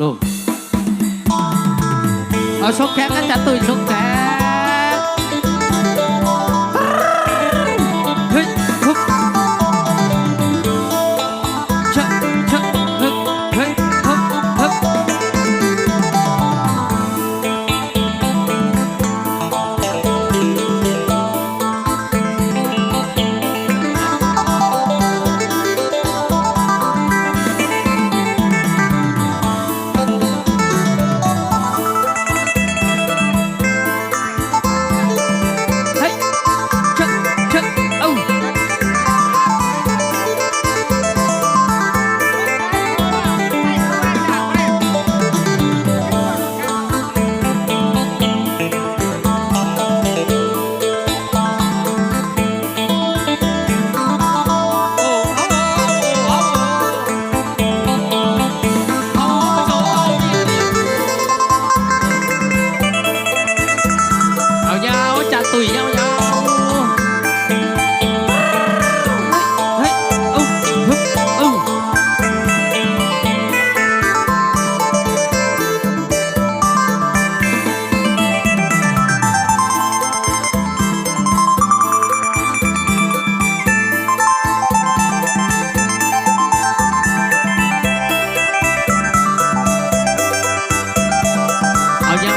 ลูกเอาชกแข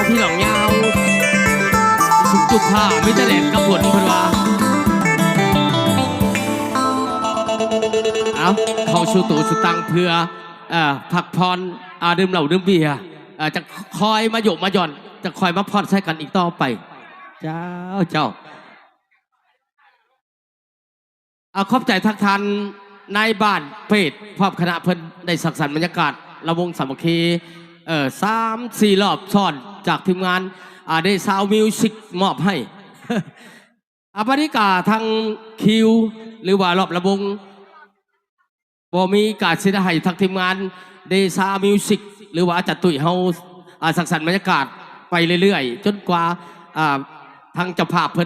วพี่หลองยาวสุ กผ้าไม่จะแหลกกับผลเพิ่นวาเอาเขาชูตูสุตังเพื่ออผักพรอาดื่มเหล้าดื่มเบียร์อ่อจะคอยมาโยกมาหย่อน จะคอยมาพอดใช้กันอีกต่อไป เจ้าเจ้าเอาขอบใจทักทันนายบ้านเพจพร้อมคณะเพิ่นได้สักสรรบรรยากาศระวงสามัคคีเออสามสี่รอบซ้อนจากทีมงาน อาได้ซาวมิวสิกมอบให้อาปริกาทางคิว หรือว่ารอบระวงบ่มีการเสียให้ทางทีมงานเดซามิวสิกหรือว่าจัดตุยเฮาอ่าสักสรรค์บรรยากาศไปเรื่อยๆ จนกว่าอ่าทางเจ้าภาพเพิ่น